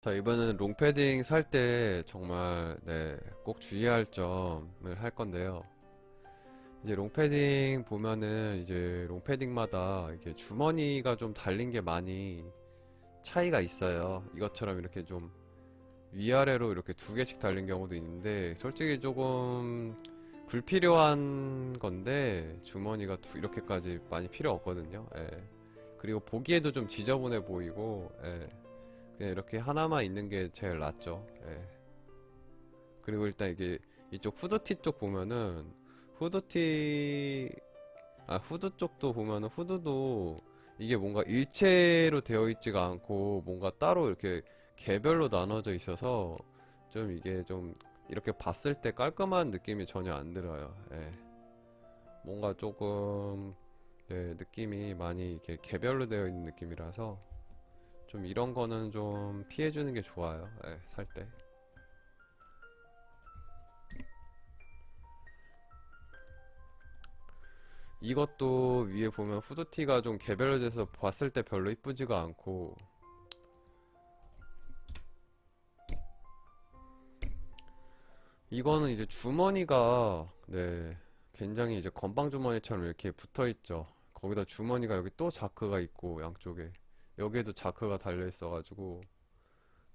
자, 이번에는 롱패딩 살 때 정말 네, 꼭 주의할 점을 할 건데요. 이제 롱패딩 보면은 이제 롱패딩마다 이게 주머니가 좀 달린 게 많이 차이가 있어요. 이것처럼 이렇게 좀 위아래로 이렇게 두 개씩 달린 경우도 있는데 솔직히 조금 불필요한 건데 주머니가 두, 이렇게까지 많이 필요 없거든요. 예. 그리고 보기에도 좀 지저분해 보이고 예. 그냥 이렇게 하나만 있는 게 제일 낫죠. 예. 그리고 일단 이게 이쪽 후드티 쪽 보면은 후드티 아 후드 쪽도 보면은 후드도 이게 뭔가 일체로 되어 있지가 않고 뭔가 따로 이렇게 개별로 나눠져 있어서 좀 이게 좀 이렇게 봤을 때 깔끔한 느낌이 전혀 안 들어요. 예. 뭔가 조금 예, 느낌이 많이 이렇게 개별로 되어 있는 느낌이라서 좀 이런 거는 좀 피해주는 게 좋아요. 예, 살 때. 이것도 위에 보면 후드티가 좀 개별로 돼서 봤을 때 별로 이쁘지가 않고 이거는 이제 주머니가 네 굉장히 이제 건방 주머니처럼 이렇게 붙어 있죠. 거기다 주머니가 여기 또 자크가 있고 양쪽에 여기에도 자크가 달려 있어가지고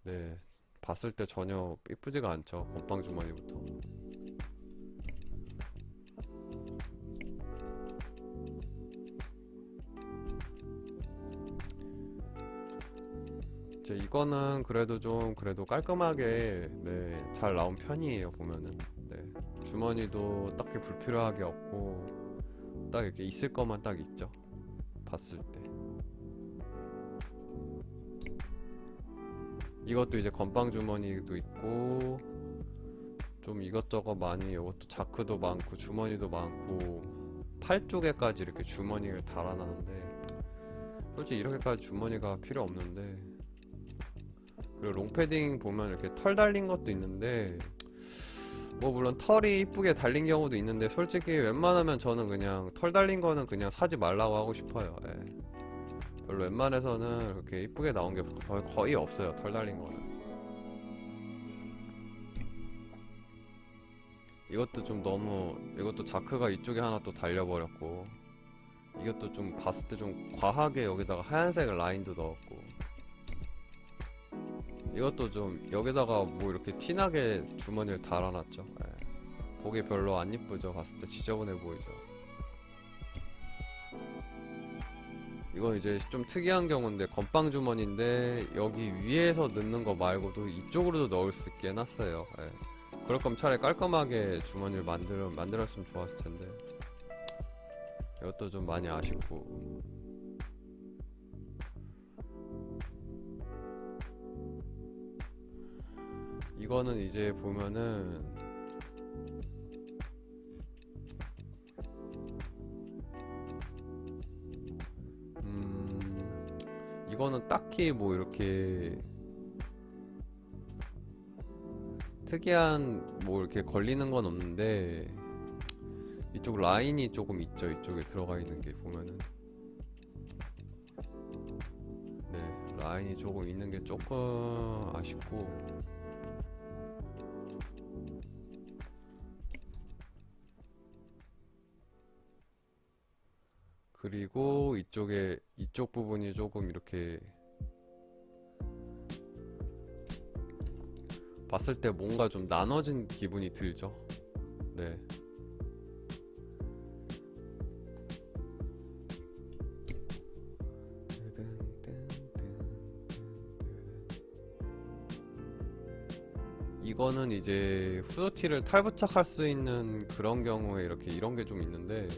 네 봤을 때 전혀 이쁘지가 않죠. 건방 주머니부터. 이제 이거는 그래도 좀 그래도 깔끔하게 네, 잘 나온 편이에요 보면은 네, 주머니도 딱히 불필요하게 없고 딱 이렇게 있을 것만 딱 있죠 봤을 때 이것도 이제 건빵 주머니도 있고 좀 이것저것 많이 이것도 자크도 많고 주머니도 많고 팔 쪽에까지 이렇게 주머니를 달아놨는데 솔직히 이렇게까지 주머니가 필요 없는데 그리고 롱패딩 보면 이렇게 털 달린 것도 있는데 뭐 물론 털이 이쁘게 달린 경우도 있는데 솔직히 웬만하면 저는 그냥 털 달린 거는 그냥 사지 말라고 하고 싶어요. 예. 별로 웬만해서는 그렇게 이쁘게 나온 게 거의, 거의 없어요. 털 달린 거는. 이것도 좀 너무 이것도 자크가 이쪽에 하나 또 달려버렸고 이것도 좀 봤을 때 좀 과하게 여기다가 하얀색 라인도 넣었고 이것도 좀 여기다가 뭐 이렇게 티나게 주머니를 달아놨죠. 예. 보기 별로 안 이쁘죠. 봤을 때 지저분해 보이죠. 이건 이제 좀 특이한 경우인데 건빵 주머니인데 여기 위에서 넣는 거 말고도 이쪽으로도 넣을 수 있게 해놨어요. 예. 그럴 거면 차라리 깔끔하게 주머니를 만들어 만들었으면 좋았을 텐데 이것도 좀 많이 아쉽고 이거는 이제 보면은 이거는 딱히 뭐 이렇게 특이한 뭐 이렇게 걸리는 건 없는데 이쪽 라인이 조금 있죠. 이쪽에 들어가 있는 게 보면은. 네 라인이 조금 있는 게 조금 아쉽고 그리고 이쪽에 이쪽 부분이 조금 이렇게 봤을 때 뭔가 좀 나눠진 기분이 들죠. 네. 이거는 이제 후드티를 탈부착할 수 있는 그런 경우에 이렇게 이런 게 좀 있는데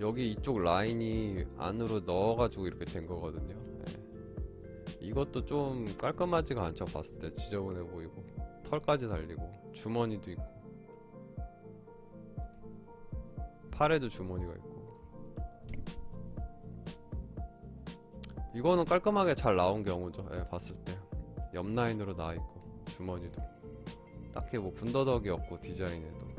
여기 이쪽 라인이 안으로 넣어가지고 이렇게 된 거거든요. 예. 이것도 좀 깔끔하지가 않죠. 봤을 때 지저분해 보이고 털까지 달리고 주머니도 있고 팔에도 주머니가 있고 이거는 깔끔하게 잘 나온 경우죠. 예, 봤을 때 옆 라인으로 나와 있고 주머니도 딱히 뭐 군더더기 없고 디자인에도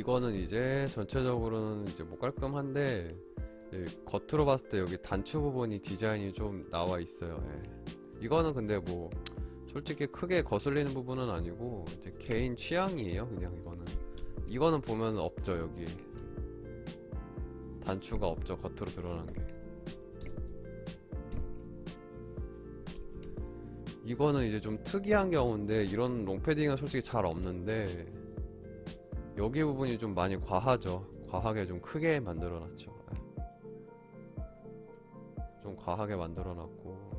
이거는 이제 전체적으로는 이제 뭐 깔끔한데 예, 겉으로 봤을 때 여기 단추 부분이 디자인이 좀 나와 있어요. 예. 이거는 근데 뭐 솔직히 크게 거슬리는 부분은 아니고 이제 개인 취향이에요. 그냥 이거는 이거는 보면 없죠 여기 단추가 없죠 겉으로 드러난 게. 이거는 이제 좀 특이한 경우인데 이런 롱패딩은 솔직히 잘 없는데 여기 부분이 좀 많이 과하죠. 과하게 좀 크게 만들어 놨죠. 예. 좀 과하게 만들어 놨고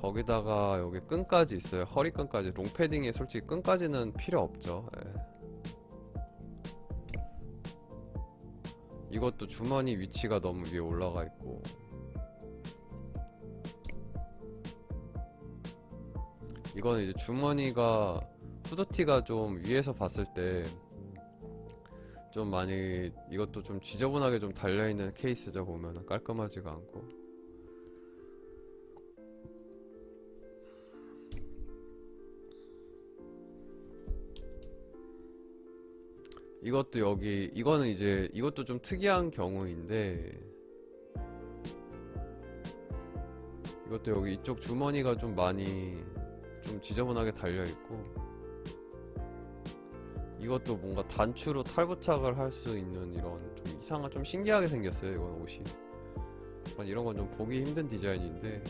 거기다가 여기 끈까지 있어요. 허리끈까지. 롱패딩에 솔직히 끈까지는 필요 없죠. 예. 이것도 주머니 위치가 너무 위에 올라가 있고 이거는 이제 주머니가 후드티가 좀 위에서 봤을 때 좀 많이 이것도 좀 지저분하게 좀 달려있는 케이스죠 보면은. 깔끔하지가 않고. 이것도 여기 이거는 이제 이것도 좀 특이한 경우인데 이것도 여기 이쪽 주머니가 좀 많이 좀 지저분하게 달려 있고 이것도 뭔가 단추로 탈부착을 할 수 있는 이런 좀 이상한 좀 신기하게 생겼어요 이건 옷이 이런 건 좀 보기 힘든 디자인인데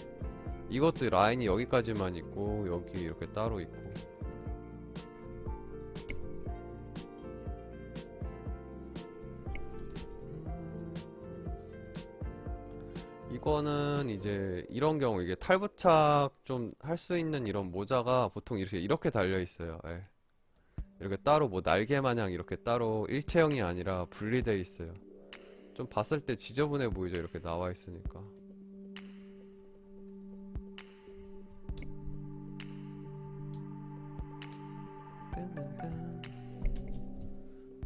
이것도 라인이 여기까지만 있고 여기 이렇게 따로 있고 이거는 이제 이런 경우 이게 탈부착 좀 할 수 있는 이런 모자가 보통 이렇게 이렇게 달려 있어요. 예. 이렇게 따로 뭐 날개 마냥 이렇게 따로 일체형이 아니라 분리돼 있어요. 좀 봤을 때 지저분해 보이죠? 이렇게 나와 있으니까.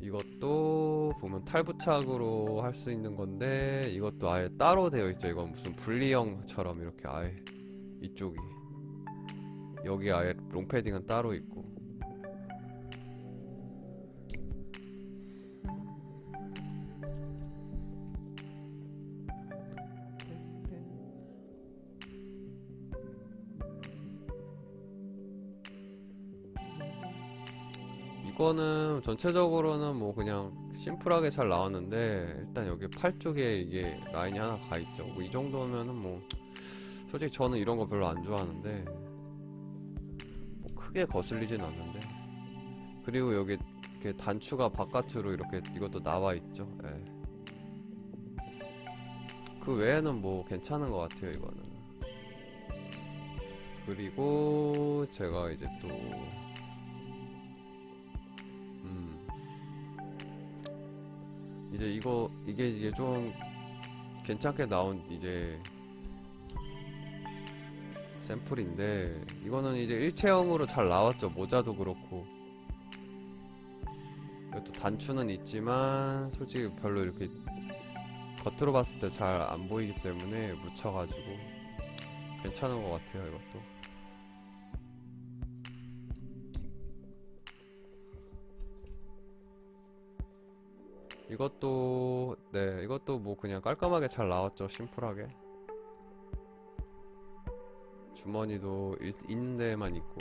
이것도 보면 탈부착으로 할 수 있는 건데 이것도 아예 따로 되어 있죠. 이건 무슨 분리형처럼 이렇게 아예 이쪽이 여기 아예 롱패딩은 따로 있고 이거는 전체적으로는 뭐 그냥 심플하게 잘 나왔는데 일단 여기 팔 쪽에 이게 라인이 하나 가 있죠. 뭐 이 정도면은 뭐 솔직히 저는 이런 거 별로 안 좋아하는데 뭐 크게 거슬리진 않는데 그리고 여기 이렇게 단추가 바깥으로 이렇게 이것도 나와 있죠. 예. 그 외에는 뭐 괜찮은 것 같아요 이거는. 그리고 제가 이제 또 이제 이거 이게 이제 좀 괜찮게 나온 이제 샘플인데 이거는 이제 일체형으로 잘 나왔죠. 모자도 그렇고. 이것도 단추는 있지만 솔직히 별로 이렇게 겉으로 봤을 때 잘 안 보이기 때문에 묻혀가지고 괜찮은 것 같아요 이것도 이것도 네 이것도 뭐 그냥 깔끔하게 잘 나왔죠 심플하게. 주머니도 일- 있는 데만 있고.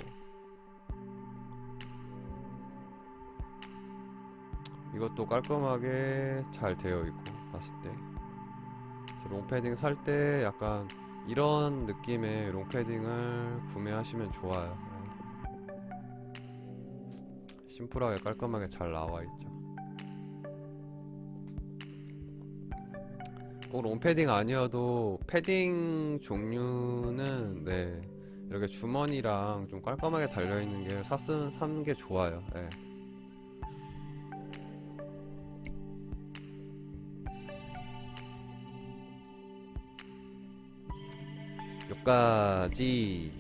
이것도 깔끔하게 잘 되어 있고 봤을 때. 롱패딩 살 때 약간 이런 느낌의 롱패딩을 구매하시면 좋아요. 네. 심플하게 깔끔하게 잘 나와 있죠 꼭 롱패딩 아니어도 패딩 종류는 네 이렇게 주머니랑 좀 깔끔하게 달려있는 게 샀으면 사는 게 좋아요 네. 여기까지